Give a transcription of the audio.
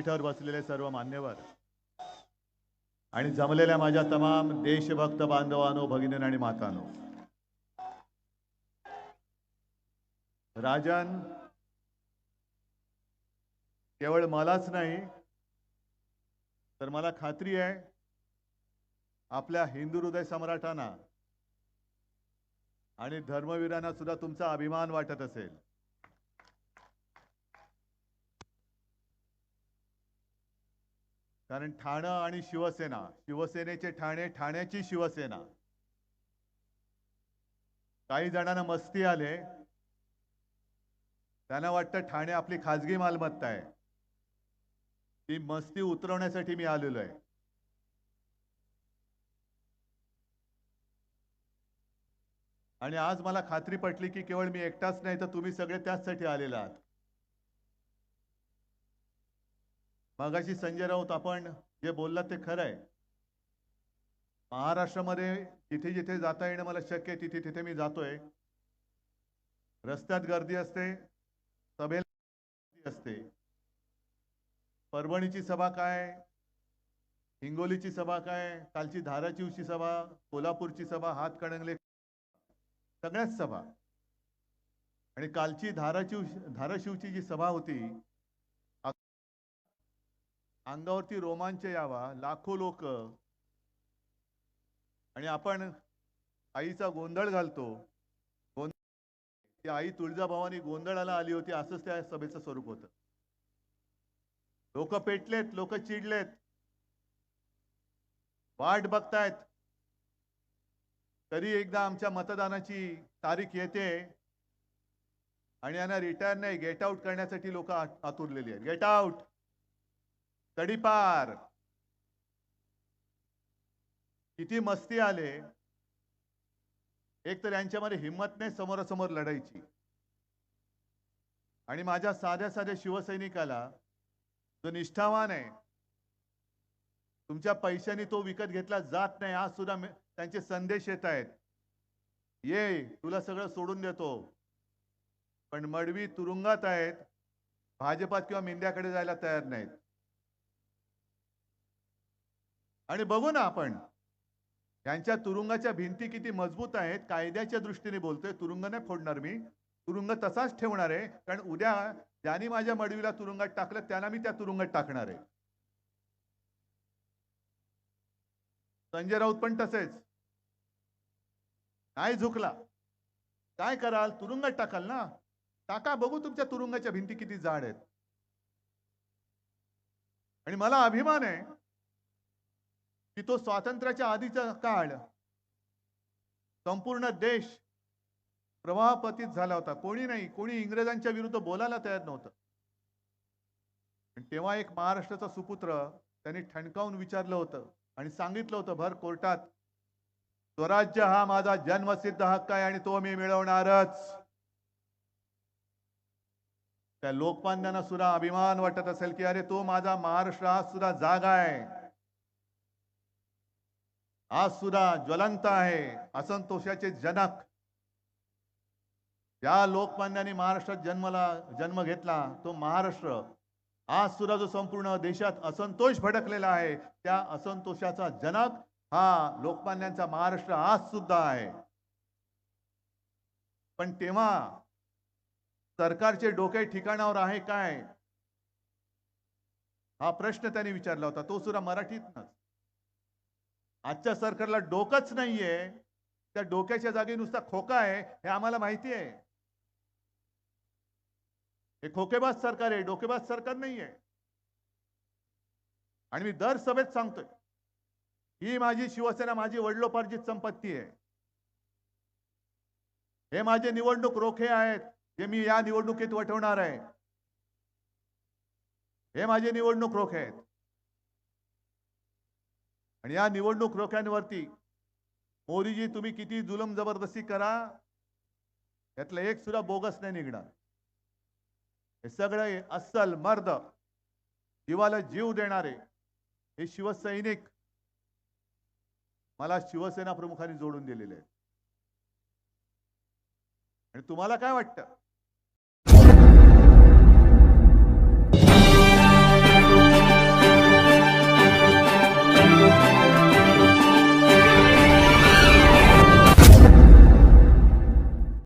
व्यासपीठावर बसलेले सर्व मान्यवर आणि जमलेल्या माझ्या तमाम देशभक्त बांधवानो भगिनी आणि मातानो राजन केवळ मलाच नाही तर मला खात्री आहे आपल्या हिंदू हृदय सम्राटांना आणि धर्मवीरांना सुद्धा तुमचा अभिमान वाटत असेल. कारण ठाणं आणि शिवसेना शिवसेनेचे ठाणे ठाण्याची शिवसेना. काही जणांना मस्ती आले. त्यांना वाटतं ठाणे आपली खाजगी मालमत्ता आहे. ती मस्ती उतरवण्यासाठी मी आलेलो आहे. आणि आज मला खात्री पटली की केवळ मी एकटाच नाही तर तुम्ही सगळे त्याचसाठी आलेला आहात. मगाशी संजय राऊत आपण जे बोललात ते खरं आहे. महाराष्ट्रामध्ये जिथे जिथे जाता येणं मला शक्य आहे तिथे तिथे मी जातोय. रस्त्यात गर्दी असते सभेला असते. परभणीची सभा काय हिंगोलीची सभा काय कालची धाराशिवची सभा कोल्हापूरची सभा हात कणंगले सगळ्याच सभा. आणि कालची धाराशिव धाराशिवची जी सभा होती अंगावरती रोमांच यावा लाखो लोक. आणि आपण आईचा गोंधळ घालतो. गोंधळ आई तुळजाभवानी गोंधळाला आली होती असंच त्या सभेचं स्वरूप होतं. लोक पेटलेत लोक चिडलेत. वाट बघतायत. तरी एकदा आमच्या मतदानाची तारीख येते. आणि यांना रिटायर नाही गेट आउट करण्यासाठी लोक आतुरलेली आहेत. Get out! तडीपार. किती मस्ती आले. एक तर यांच्यामध्ये हिंमत नाही समोरासमोर लढायची. आणि माझ्या साध्या साध्या शिवसैनिकाला जो निष्ठावान आहे तुमच्या पैशाने तो विकत घेतला जात नाही आज सुद्धा त्यांचे संदेश येत आहेत. ये तुला सगळं सोडून देतो. पण मडवी तुरुंगात आहेत. भाजपात किंवा मेंढ्याकडे जायला तयार नाहीत. आणि बघू ना आपण. त्यांच्या तुरुंगाच्या भिंती किती मजबूत आहेत कायद्याच्या दृष्टीने बोलतोय तुरुंग नाही फोडणार मी. तुरुंग तसाच ठेवणार आहे कारण उद्या ज्यांनी माझ्या मडवीला तुरुंगात टाकलं त्यांना मी त्या तुरुंगात टाकणार आहे. संजय राऊत पण तसेच. नाही झुकला. काय कराल? तुरुंगात टाकाल ना. टाका बघू तुमच्या तुरुंगाच्या भिंती किती जाड आहेत. आणि मला अभिमान आहे की तो स्वातंत्र्याच्या आधीचा काळ. संपूर्ण देश प्रवाहपतीत झाला होता. कोणी नाही कोणी इंग्रजांच्या विरुद्ध बोलायला तयार नव्हतं. तेव्हा एक महाराष्ट्राचा सुपुत्र त्यांनी ठणकावून विचारलं होतं आणि सांगितलं होतं भर कोर्टात स्वराज्य हा माझा जन्मसिद्ध हक्क आहे आणि तो मी मिळवणारच. त्या लोकमान्यांना सुद्धा अभिमान वाटत असेल की अरे तो माझा महाराष्ट्र हा सुद्धा जागा आहे. आज सुद्धा ज्वलंत आहे. असंतोषाचे जनक. ज्या लोकमान्याने महाराष्ट्रात जन्मला जन्म घेतला तो महाराष्ट्र. आज सुद्धा जो संपूर्ण देशात असंतोष भडकलेला आहे त्या असंतोषाचा जनक हा लोकमान्यांचा महाराष्ट्र आज सुद्धा आहे. पण तेव्हा सरकारचे डोके ठिकाणावर आहे काय? हा प्रश्न त्यांनी विचारला होता. तो सुद्धा मराठीतनच. आजच्या सरकारला डोकंच नाहीये. त्या डोक्याच्या जागी नुसता खोका आहे हे आम्हाला माहिती आहे. हे खोकेबाज सरकार आहे डोकेबाज सरकार नाहीये. आणि मी दर सभेत सांगतोय ही माझी शिवसेना माझी वडिलोपार्जित संपत्ती आहे. हे माझे निवडणूक रोखे आहेत जे मी या निवडणुकीत वठवणार आहे. हे माझे निवडणूक रोखे आहेत. आणि या निवडणूक रोख्यांवरती मोदीजी तुम्ही किती जुलम जबरदस्ती करा यातलं एक सुद्धा बोगस नाही निघणार. हे सगळे अस्सल मर्द जीवाला जीव देणारे हे शिवसैनिक मला शिवसेना प्रमुखांनी जोडून दिलेले आहेत. आणि तुम्हाला काय वाटतं?